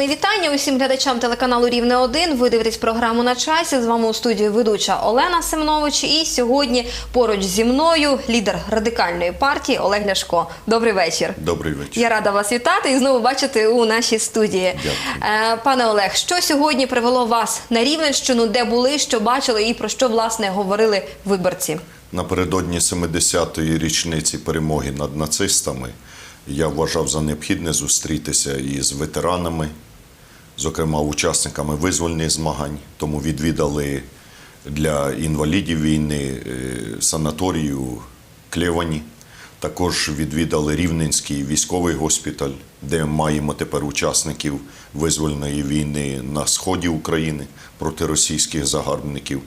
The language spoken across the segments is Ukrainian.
Мої вітання усім глядачам телеканалу Рівне 1 Ви дивитесь програму на часі. З вами у студії ведуча Олена Семенович. І сьогодні поруч зі мною лідер радикальної партії Олег Ляшко. Добрий вечір. Добрий вечір. Я рада вас вітати і знову бачити у нашій студії. Дякую. Е, Пане Олег, що сьогодні привело вас на Рівненщину, де були, що бачили і про що власне говорили виборці? Напередодні 70-ї річниці перемоги над нацистами я вважав за необхідне зустрітися із ветеранами, зокрема учасниками визвольних змагань. Тому відвідали для інвалідів війни е, санаторію Клевані. Також відвідали Рівненський військовий госпіталь, де маємо тепер учасників визвольної війни на сході України проти російських загарбників.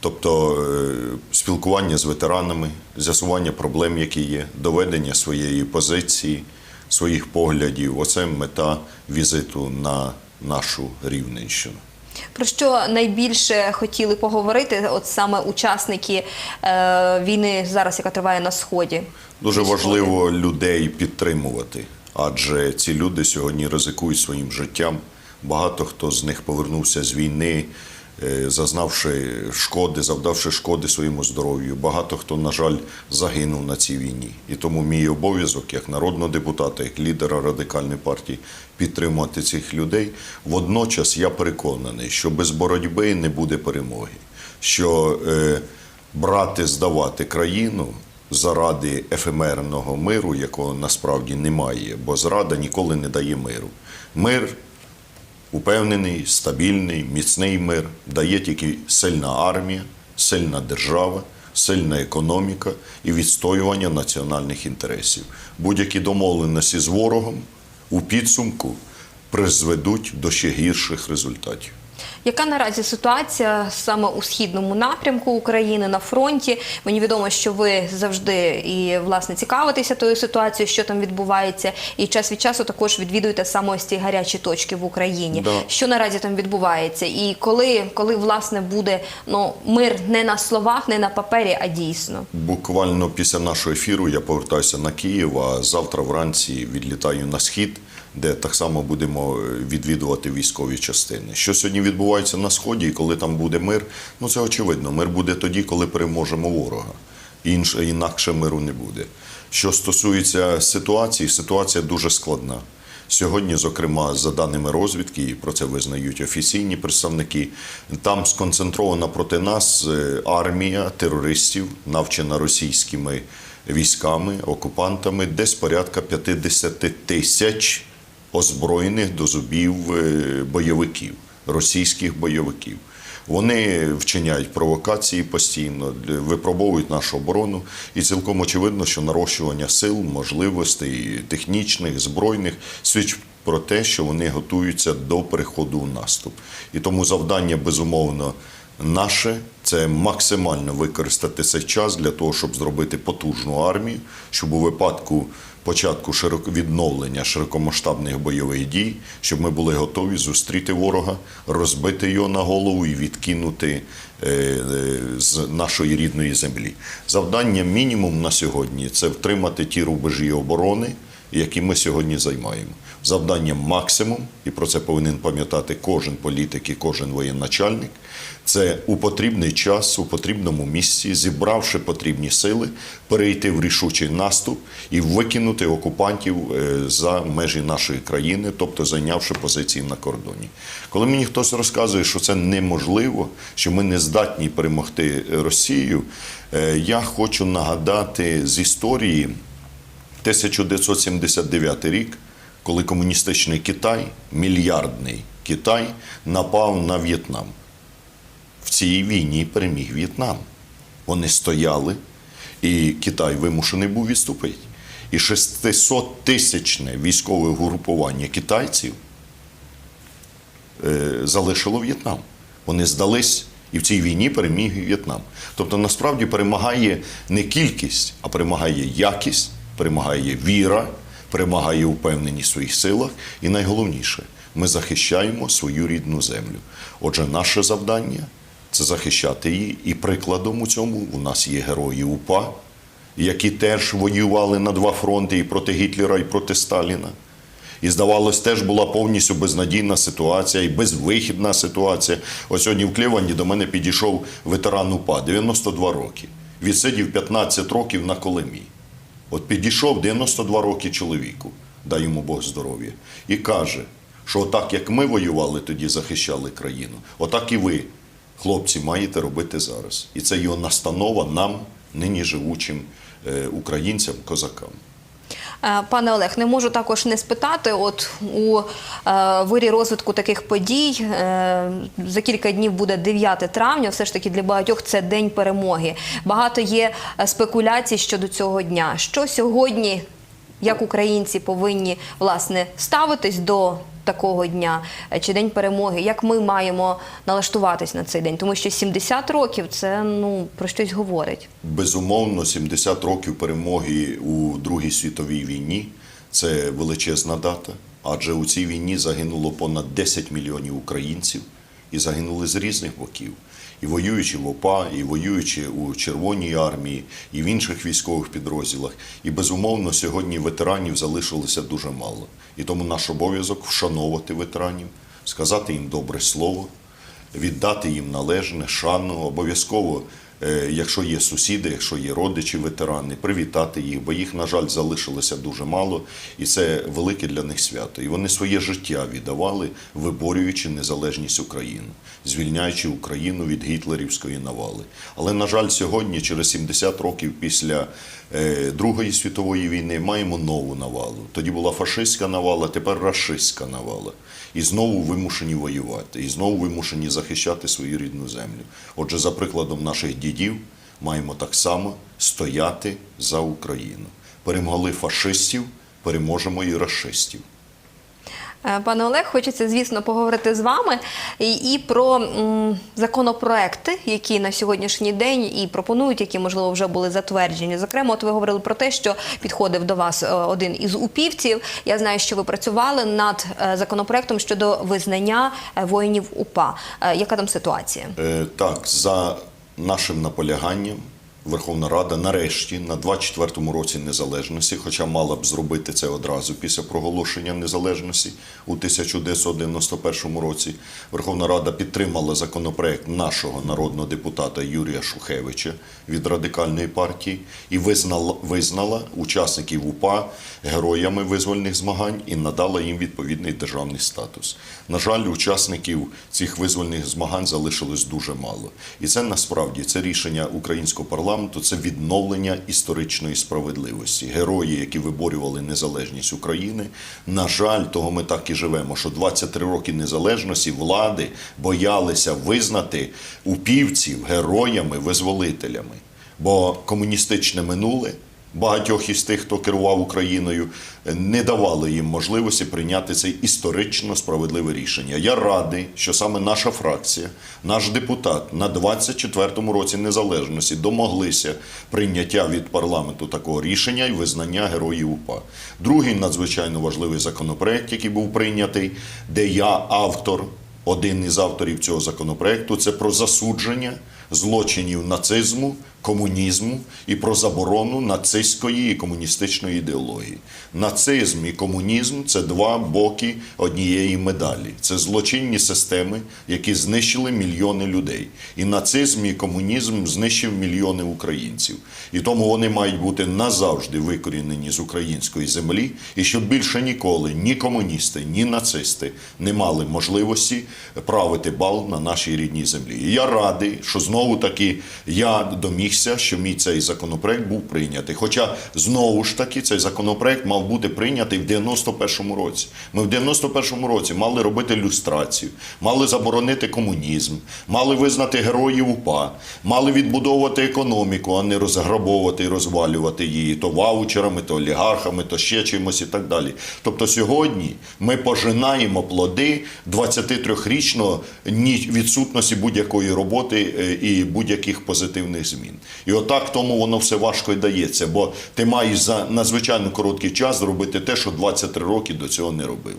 Тобто е, спілкування з ветеранами, з'ясування проблем, які є, доведення своєї позиції, своїх поглядів. Оце мета візиту на нашу Рівненщину. Про що найбільше хотіли поговорити, от саме учасники е, війни зараз, яка триває на сході? Дуже важливо людей підтримувати, адже ці люди сьогодні ризикують своїм життям. Багато хто з них повернувся з війни, зазнавши шкоди, завдавши шкоди своєму здоров'ю. Багато хто, на жаль, загинув на цій війні. І тому мій обов'язок як народного депутата, як лідера радикальної партії підтримувати цих людей. Водночас я переконаний, що без боротьби не буде перемоги. Що е, брати, здавати країну заради ефемерного миру, якого насправді немає, бо зрада ніколи не дає миру. Мир упевнений, стабільний, міцний мир дає тільки сильна армія, сильна держава, сильна економіка і відстоювання національних інтересів. Будь-які домовленості з ворогом у підсумку призведуть до ще гірших результатів. Яка наразі ситуація саме у східному напрямку України на фронті? Мені відомо, що ви завжди і власне цікавитеся тою ситуацією, що там відбувається, і час від часу також відвідуєте саме ось ці гарячі точки в Україні. Да. Що наразі там відбувається, і коли, коли власне буде ну мир не на словах, не на папері, а дійсно. Буквально після нашого ефіру я повертаюся на Київ, а завтра вранці відлітаю на схід, де так само будемо е, відвідувати військові частини. Що сьогодні відбувається на сході, і коли там буде мир, ну це очевидно. Мир буде тоді, коли переможемо ворога. Інше інакше миру не буде. Що стосується ситуації, ситуація дуже складна. Сьогодні, зокрема, за даними розвідки, і про це визнають офіційні представники, там сконцентрована проти нас е, армія терористів, навчена російськими військами, окупантами, десь порядка 50 тисяч озброєних до зубів е, бойовиків, російських бойовиків. Вони вчиняють провокації постійно, випробовують нашу оборону, і цілком очевидно, що нарощування сил, можливостей технічних, збройних свідчить про те, що вони готуються до переходу у наступ. І тому завдання безумовно наше це максимально використати цей час для того, щоб зробити потужну армію, щоб у випадку початку відновлення широкомасштабних бойових дій, щоб ми були готові зустріти ворога, розбити його на голову і відкинути е, е, з нашої рідної землі. Завдання мінімум на сьогодні це втримати ті рубежі оборони, які ми сьогодні займаємо. Завдання максимум, і про це повинен пам'ятати кожен політик і кожен воєначальник. Це у потрібний час, у потрібному місці, зібравши потрібні сили, перейти в рішучий наступ і викинути окупантів е, за межі нашої країни, тобто зайнявши позиції на кордоні. Коли мені хтось розказує, що це неможливо, що ми не здатні перемогти Росію, е, я хочу нагадати з історії 1979 рік, коли комуністичний Китай, мільярдний Китай, напав на В'єтнам. В цій війні переміг В'єтнам. Вони стояли, і Китай вимушений був відступити. І 600-тисячне військове угрупування китайців е, залишило В'єтнам. Вони здались і в цій війні переміг В'єтнам. Тобто насправді перемагає не кількість, а перемагає якість, перемагає віра, перемагає упевненість в своїх силах. І найголовніше, ми захищаємо свою рідну землю. Отже, наше завдання це захищати її. І прикладом у цьому у нас є герої УПА, які теж воювали на два фронти і проти Гітлера, і проти Сталіна. І здавалось, теж була повністю безнадійна ситуація і безвихідна ситуація. Ось сьогодні в Клівані до мене підійшов ветеран УПА, 92 роки. Відсидів 15 років на колемі. От підійшов 92 роки чоловіку, дай йому Бог здоров'я, і каже, що отак, як ми воювали тоді, захищали країну, отак і ви, хлопці, маєте робити зараз. І це його настанова нам, нині живучим е, українцям, козакам. Е, Пане Олег, не можу також не спитати. От у е, вирі розвитку таких подій е, за кілька днів буде 9 травня. Все ж таки для багатьох це день перемоги. Багато є е, спекуляцій щодо цього дня. Що сьогодні, як українці, повинні власне ставитись до такого дня е, чи день перемоги? Як ми маємо налаштуватись на цей день? Тому що 70 років це ну про щось говорить. Безумовно, 70 років перемоги у Другій світовій війні це величезна дата, адже у цій війні загинуло понад 10 мільйонів українців і загинули з різних боків. І воюючи в ОПА, і воюючи у Червоній армії, і в інших військових підрозділах. І безумовно, сьогодні ветеранів залишилося дуже мало. І тому наш обов'язок вшановувати ветеранів, сказати їм добре слово, віддати їм належне, шану, обов'язково, якщо є сусіди, якщо є родичі, ветерани, привітати їх, бо їх, на жаль, залишилося дуже мало, і це велике для них свято. І вони своє життя віддавали, виборюючи незалежність України, звільняючи Україну від гітлерівської навали. Але, на жаль, сьогодні, через 70 років після е, Другої світової війни, маємо нову навалу. Тоді була фашистська навала, тепер рашистська навала. І знову вимушені воювати, і знову вимушені захищати свою рідну землю. Отже, за прикладом наших дідів, маємо так само стояти за Україну. Перемогли фашистів, переможемо і рашистів. Е, Пане Олег, хочеться, звісно, поговорити з вами і, і про м, законопроекти, які на сьогоднішній день і пропонують, які можливо вже були затверджені. Зокрема, от ви говорили про те, що підходив до вас е, один із упівців. Я знаю, що ви працювали над е, законопроектом щодо визнання воїнів УПА. Яка там ситуація? Е, Так, за нашим наполяганням Верховна Рада нарешті на 24-му році незалежності, хоча мала б зробити це одразу після проголошення незалежності у 1991 році, Верховна Рада підтримала законопроект нашого народного депутата Юрія Шухевича від радикальної партії і визнала, визнала учасників УПА героями визвольних змагань і надала їм відповідний державний статус. На жаль, учасників цих визвольних змагань залишилось дуже мало. І це насправді це рішення українського парламенту, це відновлення історичної справедливості. Герої, які виборювали незалежність України, на жаль, того ми так і живемо, що 23 роки незалежності влади боялися визнати упівців героями-визволителями. Бо комуністичне минуле багатьох із тих, хто керував Україною, не давало їм можливості прийняти це історично справедливе рішення. Я радий, що саме наша фракція, наш депутат на 24-му році незалежності домоглися прийняття від парламенту такого рішення і визнання героїв УПА. Другий надзвичайно важливий законопроект, який був прийнятий, де я автор. Один із авторів цього законопроекту це про засудження злочинів нацизму, комунізму і про заборону нацистської і комуністичної ідеології. Нацизм і комунізм це два боки однієї медалі. Це злочинні системи, які знищили мільйони людей. І нацизм і комунізм знищив мільйони українців. І тому вони мають бути назавжди викорінені з української землі, і щоб більше ніколи ні комуністи, ні нацисти не мали можливості правити бал на нашій рідній землі. І я радий, що знову таки я домігся, що мій цей законопроект був прийнятий. Хоча знову ж таки цей законопроект мав бути прийнятий в 91-му році. Ми в 91-му році мали робити люстрацію, мали заборонити комунізм, мали визнати героїв УПА, мали відбудовувати економіку, а не розграбовувати і розвалювати її то ваучерами, то олігархами, то ще чимось і так далі. Тобто сьогодні ми пожинаємо плоди 23-річного ні- відсутності будь-якої роботи е, і будь-яких позитивних змін. І отак тому воно все важко й дається, бо ти маєш за надзвичайно короткий час зробити те, що 23 роки до цього не робив.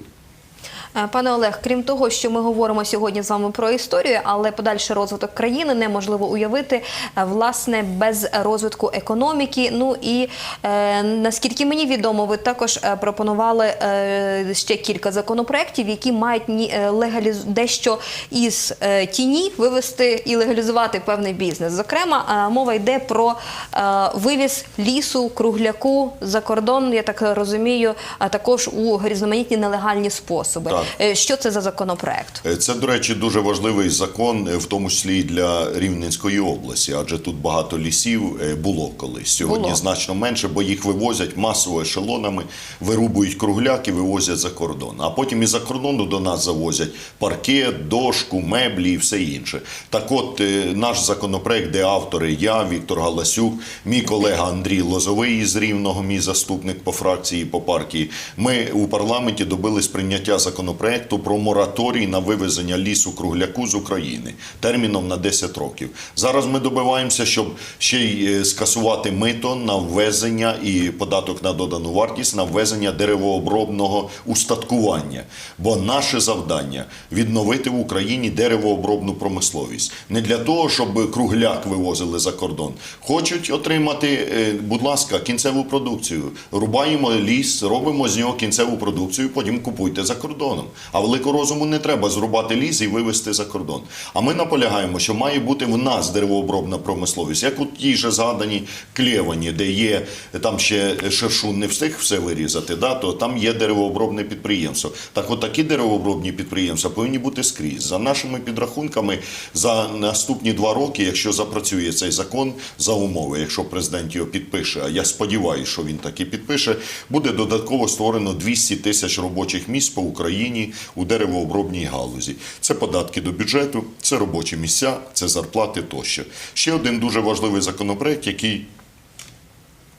Е, Пане Олег, крім того, що ми говоримо сьогодні з вами про історію, але подальший розвиток країни неможливо уявити е, власне без розвитку економіки. Ну і е, наскільки мені відомо, ви також е, пропонували е, ще кілька законопроєктів, які мають ні- легаліз... дещо із е, тіні вивести і легалізувати певний бізнес. Зокрема, е, мова йде про е, вивіз лісу, кругляку за кордон. Я так розумію, а також у різноманітні нелегальні способи. Так. Е, Що це за законопроект? Е, Це, до речі, дуже важливий закон, е, в тому числі і для Рівненської області, адже тут багато лісів було колись. Сьогодні Було. значно менше, бо їх вивозять масово ешелонами, вирубують кругляк і вивозять за кордон. А потім із-за кордону до нас завозять паркет, дошку, меблі і все інше. Так от, наш законопроект, де автори я, Віктор Галасюк, мій колега Андрій Лозовий із Рівного, мій заступник по фракції, по партії. Ми у парламенті добились прийняття законопроекту про мораторій на вивезення лісу кругляку з України терміном на 10 років. Зараз ми добиваємося, щоб ще й е, скасувати мито на ввезення і податок на додану вартість на ввезення деревообробного устаткування. Бо наше завдання відновити в Україні деревообробну промисловість не для того, щоб кругляк вивозили за кордон. Хочуть отримати, е, будь ласка, кінцеву продукцію. Рубаємо ліс, робимо з нього кінцеву продукцію, потім купуйте за кордоном. А великого розуму не треба зрубати ліс і вивезти за кордон. А ми наполягаємо, що має бути в нас деревообробна промисловість, як у тій же згаданій Клєвані, де є там ще шершун не встиг все вирізати, да, то там є деревообробне підприємство. Так от такі деревообробні підприємства повинні бути скрізь. За нашими підрахунками, за наступні два роки, якщо запрацює цей закон за умови, якщо президент його підпише, а я сподіваюся, що він таки підпише, буде додатково створено 200 тисяч робочих місць по Україні у деревообробній галузі. Це податки до бюджету, це робочі місця, це зарплати тощо. Ще один дуже важливий законопроект, який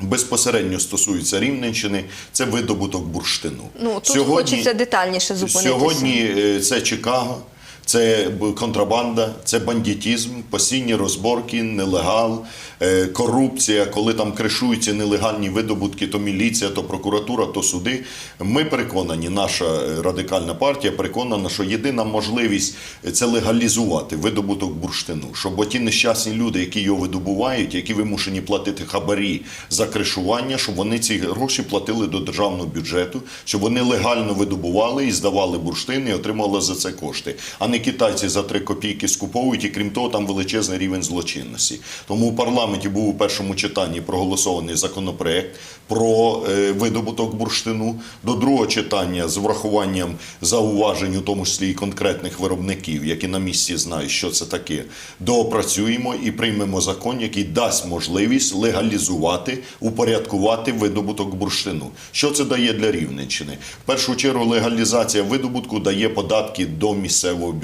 безпосередньо стосується Рівненщини, це видобуток бурштину. Ну тут хочеться детальніше зупинитися. Сьогодні е, це Чикаго, це контрабанда, це бандитізм, постійні розборки, нелегал, е, корупція. Коли там кришуються нелегальні видобутки, то міліція, то прокуратура, то суди. Ми переконані, наша е, радикальна партія переконана, що єдина можливість це легалізувати видобуток бурштину, щоб оті нещасні люди, які його видобувають, які вимушені платити хабарі за кришування, щоб вони ці гроші платили до державного бюджету, щоб вони легально видобували і здавали бурштин і отримали за це кошти. А не китайці за три копійки скуповують, і крім того, там величезний рівень злочинності. Тому у парламенті був у першому читанні проголосований законопроект про е, видобуток бурштину. До другого читання з врахуванням зауважень, у тому числі і конкретних виробників, які на місці знають, що це таке, доопрацюємо і приймемо закон, який дасть можливість легалізувати, упорядкувати видобуток бурштину. Що це дає для Рівненщини? В першу чергу легалізація видобутку дає податки до місцевого бюджету,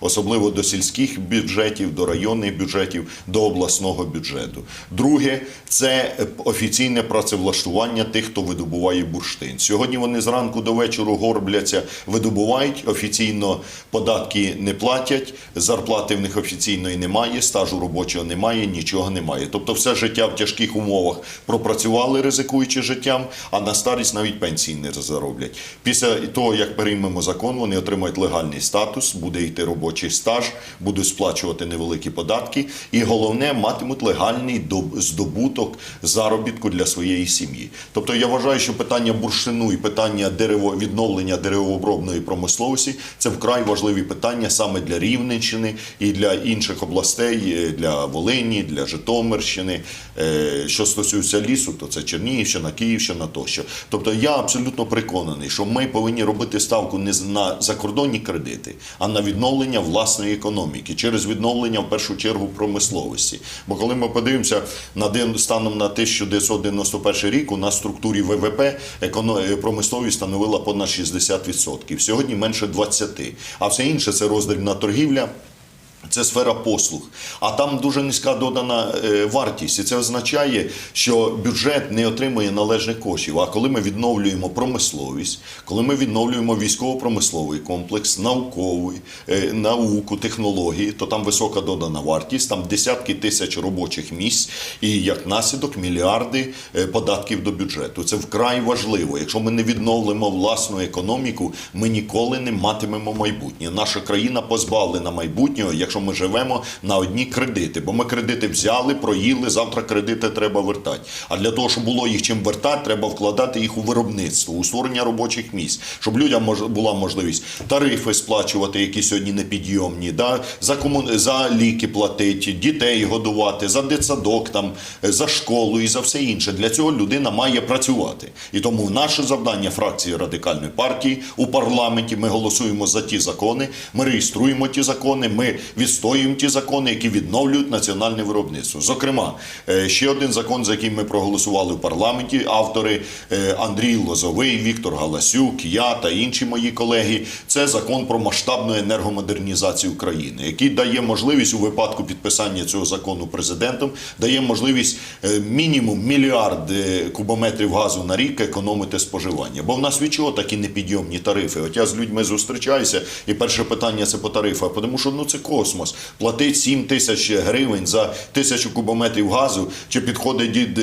особливо до сільських бюджетів, до районних бюджетів, до обласного бюджету. Друге це офіційне працевлаштування тих, хто видобуває бурштин. Сьогодні вони зранку до вечора горбляться, видобувають офіційно податки не платять, зарплати в них офіційної немає, стажу робочого немає, нічого немає. Тобто, все життя в тяжких умовах пропрацювали, ризикуючи життям, а на старість навіть пенсії не зароблять. Після того, як приймемо закон, вони отримають легальний статус, буде йти робочий стаж, будуть сплачувати невеликі податки, і головне матимуть легальний доб- здобуток заробітку для своєї сім'ї. Тобто я вважаю, що питання бурштину і питання дерево відновлення деревообробної промисловості це вкрай важливі питання саме для Рівненщини і для інших областей, е, для Волині, для Житомирщини. Е, Що стосується лісу, то це Чернігівщина, Київщина тощо. Тобто я абсолютно переконаний, що ми повинні робити ставку не на закордонні кредити, а на відновлення власної економіки через відновлення в першу чергу промисловості. Бо коли ми подивимося на ден- станом на 1991 рік, у нас в структурі ВВП е, промисловість становила понад 60%. Сьогодні менше 20%. А все інше це роздрібна торгівля. Це сфера послуг, а там дуже низька додана е, вартість, і це означає, що бюджет не отримує належних коштів. А коли ми відновлюємо промисловість, коли ми відновлюємо військово-промисловий комплекс, науковий, е, науку, технології, то там висока додана вартість, там десятки тисяч робочих місць, і як наслідок мільярди е, податків до бюджету. Це вкрай важливо. Якщо ми не відновимо власну економіку, ми ніколи не матимемо майбутнє. Наша країна позбавлена майбутнього, якщо ми живемо на одні кредити. Бо ми кредити взяли, проїли. Завтра кредити треба вертати. А для того, щоб було їх чим вертати, треба вкладати їх у виробництво, у створення робочих місць, щоб людям була можливість тарифи сплачувати, які сьогодні непідйомні, да? за кому за ліки платити, дітей годувати, за дитсадок, там за школу і за все інше. Для цього людина має працювати. І тому наше завдання фракції радикальної партії у парламенті. Ми голосуємо за ті закони, ми реєструємо ті закони, ми відстоюємо ті закони, які відновлюють національне виробництво. Зокрема, е, ще один закон, за який ми проголосували в парламенті, автори е, Андрій Лозовий, Віктор Галасюк, я та інші мої колеги. Це закон про масштабну енергомодернізацію України, який дає можливість у випадку підписання цього закону президентом, дає можливість е, мінімум мільярд кубометрів газу на рік економити споживання. Бо в нас від чого такі непідйомні тарифи? От я з людьми зустрічаюся, і перше питання це по тарифах, тому що ну це космос. Платить 7 тисяч гривень за тисячу кубометрів газу, чи підходить дід.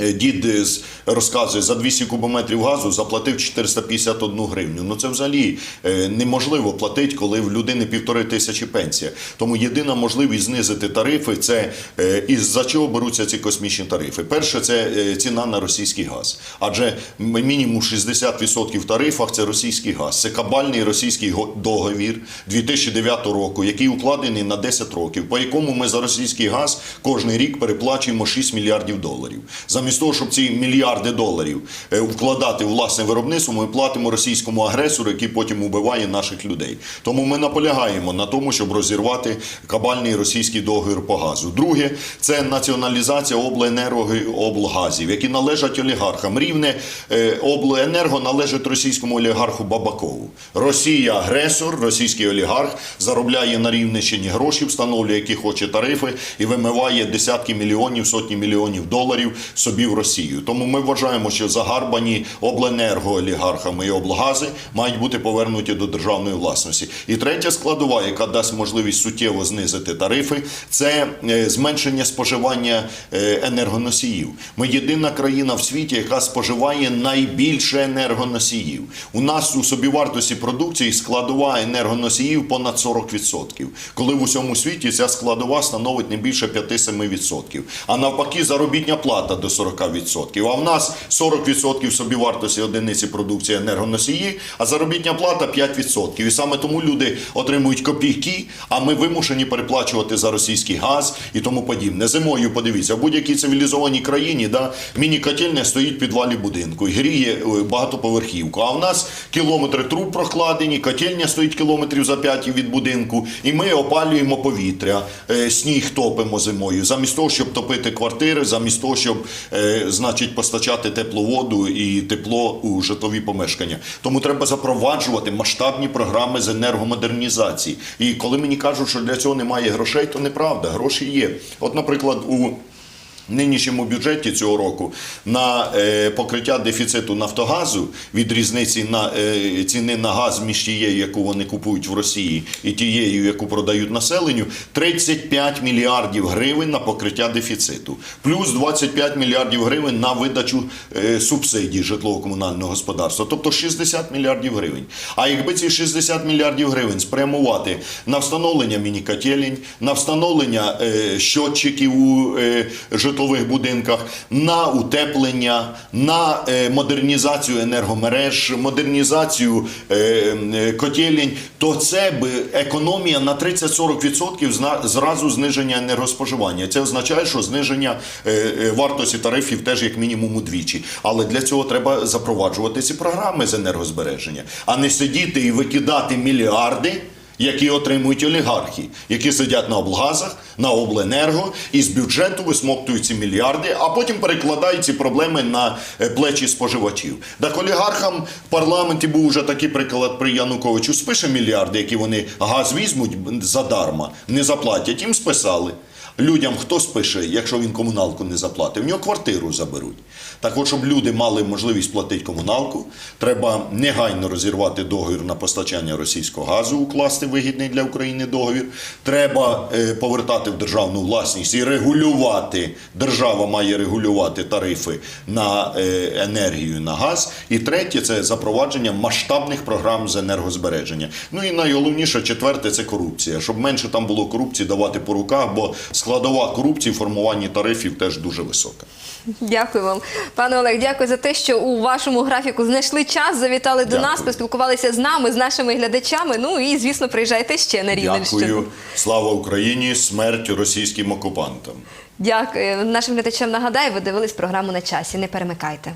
Е, Дід е, розказує, за 200 кубометрів газу заплатив 451 гривню. Ну це взагалі е, неможливо платити, коли в людини півтори тисячі пенсія. Тому єдина можливість знизити тарифи це е, і за чого беруться ці космічні тарифи. Перше, це ціна на російський газ. Адже мінімум 60% в тарифах це російський газ. Це кабальний російський го- договір 2009 року, який укладений на 10 років, по якому ми за російський газ кожний рік переплачуємо 6 мільярдів доларів. Замість того, щоб ці мільярди доларів е, вкладати в власне виробництво, ми платимо російському агресору, який потім убиває наших людей. Тому ми наполягаємо на тому, щоб розірвати кабальний російський договір по газу. Друге, це націоналізація обленерго облгазів, які належать олігархам. Рівне е, обленерго належить російському олігарху Бабакову. Росія агресор, російський олігарх заробляє на Рівненщині гроші, встановлює, які хоче тарифи, і вимиває десятки мільйонів, сотні мільйонів доларів собі в Росію. Тому ми вважаємо, що загарбані обленерго олігархами і облгази мають бути повернуті до державної власності. І третя складова, яка дасть можливість суттєво знизити тарифи, це е, зменшення споживання е, енергоносіїв. Ми єдина країна в світі, яка споживає найбільше енергоносіїв. У нас у собівартості продукції складова енергоносіїв понад 40%, коли в усьому світі ця складова становить не більше 5-7%. А навпаки, заробітня плата до 40%. А в нас 40% собівартості одиниці продукції енергоносії, а заробітня плата 5%. І саме тому люди отримують копійки, а ми вимушені переплачувати за російський газ і тому подібне. Зимою подивіться, в будь-якій цивілізованій країні да, міні-котельня стоїть в підвалі будинку і гріє е, багатоповерхівку. А в нас кілометри труб прокладені, котельня стоїть кілометрів за 5 від будинку, і ми опалюємо повітря, е, сніг топимо зимою, замість того, щоб топити квартири, замість того, щоб значить постачати тепловоду і тепло у житлові помешкання. Тому треба запроваджувати масштабні програми з енергомодернізації. І коли мені кажуть, що для цього немає грошей, то неправда. Гроші є. От, наприклад, у нинішньому бюджеті цього року на е, покриття дефіциту Нафтогазу від різниці на е, ціни на газ між тією, яку вони купують в Росії, і тією, яку продають населенню, 35 мільярдів гривень на покриття дефіциту, плюс 25 мільярдів гривень на видачу е, субсидій житлово-комунального господарства, тобто 60 мільярдів гривень. А якби ці 60 мільярдів гривень спрямувати на встановлення міні-котелень, на встановлення щотчиків у е, житлових будинках, на утеплення, на е, модернізацію енергомереж, модернізацію е, е, котелень, то це б економія на 30-40% зразу зниження енергоспоживання. Це означає, що зниження вартості тарифів теж як мінімум удвічі. Але для цього треба запроваджувати ці програми з енергозбереження, а не сидіти і викидати мільярди які отримують олігархи, які сидять на облгазах, на обленерго і з бюджету висмоктують ці мільярди, а потім перекладають ці проблеми на е, плечі споживачів. Так олігархам в парламенті був уже такий приклад при Януковичу. Спише мільярди, які вони газ візьмуть задарма, не заплатять. Їм списали. Людям хто спише, якщо він комуналку не заплатить, в нього квартиру заберуть. Так от, щоб люди мали можливість платити комуналку, треба негайно розірвати договір на постачання російського газу, укласти вигідний для України договір. Треба е, повертати в державну власність і регулювати. Держава має регулювати тарифи на е, енергію, на газ. І третє це запровадження масштабних програм з енергозбереження. Ну і найголовніше, четверте це корупція. Щоб менше там було корупції, давати по руках, бо складова корупції в формуванні тарифів теж дуже висока. Дякую вам, пане Олег. Дякую за те, що у вашому графіку знайшли час, завітали до нас, поспілкувалися з нами, з нашими глядачами. Ну і звісно, приїжджайте ще на Рівненщину. Дякую. Слава Україні! Смерть російським окупантам. Дякую. Нашим глядачам нагадаю, ви дивились програму на часі. Не перемикайте.